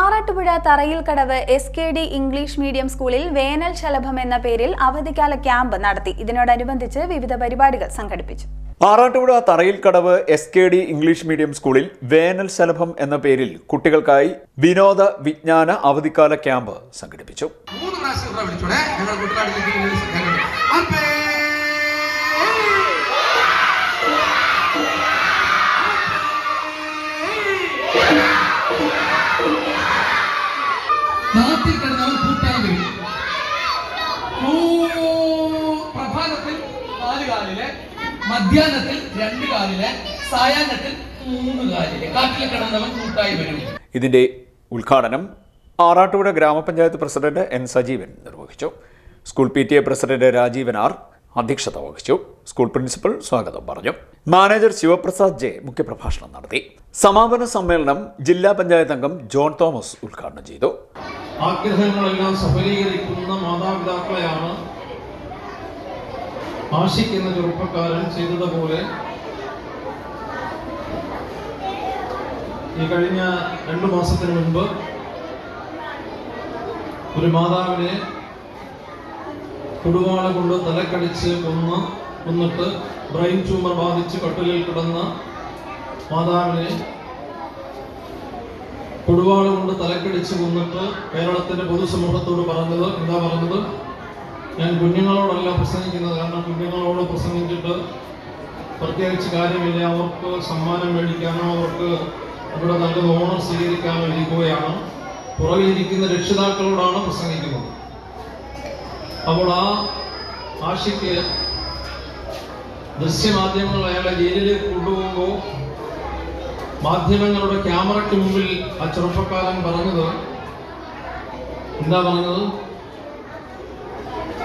Arattupuzha Tharayil Kadavu S K D English medium സ്കൂളിൽ വേനൽ ശലഭം എന്ന പേരിൽ അവധിക്കാല ക്യാമ്പ് നടത്തി. ഇതിനോടനുബന്ധിച്ച് വിവിധ പരിപാടികൾ സംഘടിപ്പിച്ചു. Arattupuzha Tharayil Kadavu S K D English medium സ്കൂളിൽ വേനൽ ശലഭം എന്ന പേരിൽ കുട്ടികൾക്കായി വിനോദ വിജ്ഞാന അവധിക്കാല ക്യാമ്പ് സംഘടിപ്പിച്ചു. നാട്ടിൽ കിടന്നവൻ കൂട്ടാൻ വരും. പ്രഭാതത്തിൽ നാല് കാലിൽ മധ്യാഹ്നത്തിൽ രണ്ട് കാലിൽ സായാഹ്നത്തിൽ മൂന്ന് കാലിൽ. കാട്ടിൽ കിടന്നവൻ കൂട്ടായി വരും. ഇതിന്റെ ഉദ്ഘാടനം ആറാട്ടുപുഴ ഗ്രാമപഞ്ചായത്ത് പ്രസിഡന്റ് എൻ സജീവൻ നിർവഹിച്ചു. School P T A president Rajeevan R അധ്യക്ഷത വഹിച്ചു. സ്കൂൾ പ്രിൻസിപ്പൽ സ്വാഗതം പറഞ്ഞു. മാനേജർ ശിവപ്രസാദ് ജെ മുഖ്യപ്രഭാഷണം നടത്തി. സമാപന സമ്മേളനം ജില്ലാ പഞ്ചായത്ത് അംഗം ജോൺ തോമസ് ഉദ്ഘാടനം ചെയ്തു. ആഗ്രഹങ്ങളെല്ലാം സഫലീകരിക്കുന്ന മാതാപിതാക്കളെയാണ് എന്ന ചെറുപ്പക്കാരൻ ചെയ്തതുപോലെ. ഈ കഴിഞ്ഞ രണ്ടു മാസത്തിന് മുൻപ് ഒരു മാതാവിനെ കുടുവാള കൊണ്ട് തലക്കടിച്ച് കൊന്ന് കൊന്നിട്ട് ബ്രെയിൻ ട്യൂമർ ബാധിച്ച് കട്ടിലിൽ കിടന്ന മാതാവിനെ കൊടുവാള കൊണ്ട് തലക്കടിച്ച് കൊന്നിട്ട് കേരളത്തിന്റെ പൊതുസമൂഹത്തോട് പറഞ്ഞത് എന്താ പറഞ്ഞത്? ഞാൻ കുഞ്ഞുങ്ങളോടല്ല പ്രസംഗിക്കുന്നത്. കാരണം കുഞ്ഞുങ്ങളോട് പ്രസംഗിച്ചിട്ട് പ്രത്യേകിച്ച് കാര്യമില്ല. അവർക്ക് സമ്മാനം മേടിക്കാനോ അവർക്ക് ഇവിടെ നല്ല ഓണം സ്വീകരിക്കാനോ ഇരിക്കുകയാണ്. പുറകിലിരിക്കുന്ന രക്ഷിതാക്കളോടാണ് പ്രസംഗിക്കുന്നത്. അപ്പോൾ ആ ആശയ്ക്ക് ദൃശ്യമാധ്യമങ്ങൾ അയാളെ ജയിലിലേക്ക് കൊണ്ടുപോകുമ്പോൾ മാധ്യമങ്ങളുടെ ക്യാമറയ്ക്ക് മുമ്പിൽ ആ ചെറുപ്പക്കാരൻ പറഞ്ഞത് എന്താ പറഞ്ഞത്?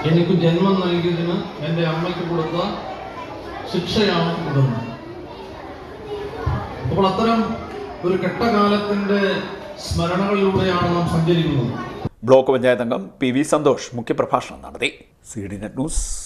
എനിക്ക് ജന്മം നൽകിയതിന് എന്റെ അമ്മയ്ക്ക് കൊടുത്ത ശിക്ഷയാണ് ഇതെന്ന്. അപ്പോൾ അത്തരം ഒരു കെട്ടകാലത്തിന്റെ സ്മരണകളിലൂടെയാണ് നാം സഞ്ചരിക്കുന്നത്. ബ്ലോക്ക് പഞ്ചായത്ത് അംഗം പി വി സന്തോഷ് മുഖ്യപ്രഭാഷണം നടത്തി. C D net news.